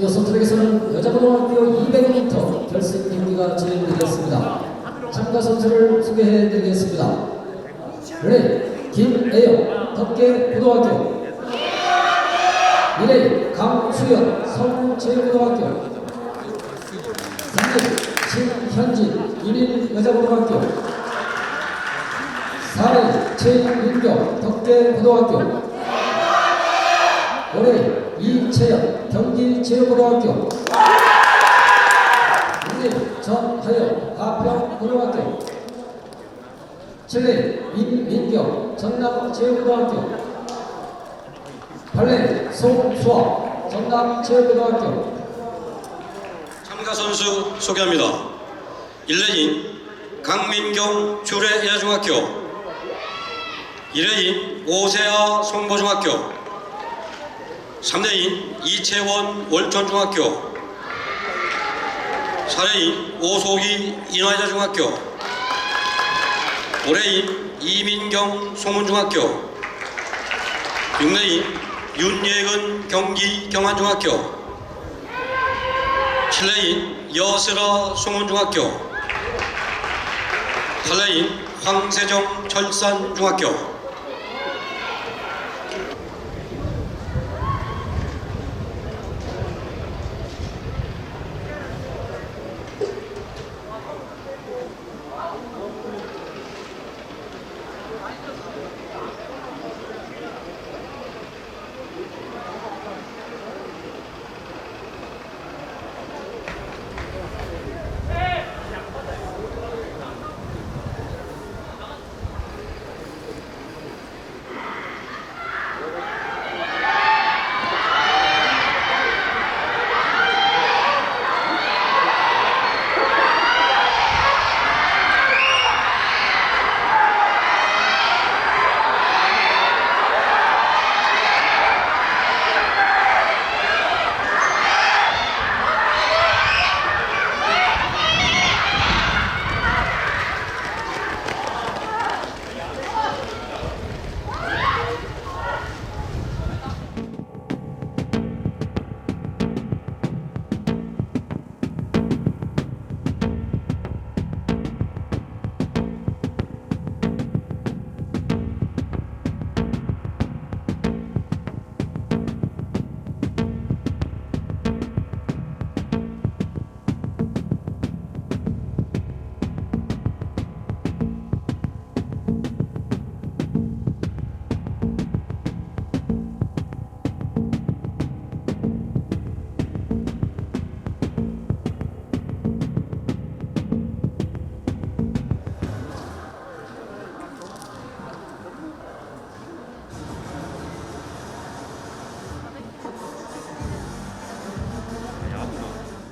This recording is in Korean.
이어서 트랙에서는 여자 고등학교 200m 결승 경기가 진행되겠습니다. 참가 선수를 소개해드리겠습니다. 레이 김애영 덕계 고등학교 1레이 강수연 서울제고등학교 3레이 신현진 일일 여자고등학교 4레이 최윤경 덕계 고등학교 올해 이 채영 경기체육고등학교. 6일 전하영 가평고등학교. 7일 민민경 전남체육고등학교. 8일 송수아 전남체육고등학교. 참가 선수 소개합니다. 1레인 강민경 주례 여중학교. 2레인 오세아 송보중학교 3레인 이채원 월천중학교 4레인 오소희 인화여중학교 5레인 이민경 송문중학교 6레인 윤예은 경기 경안중학교 7레인 여슬아 송원중학교 8레인 황세정 철산중학교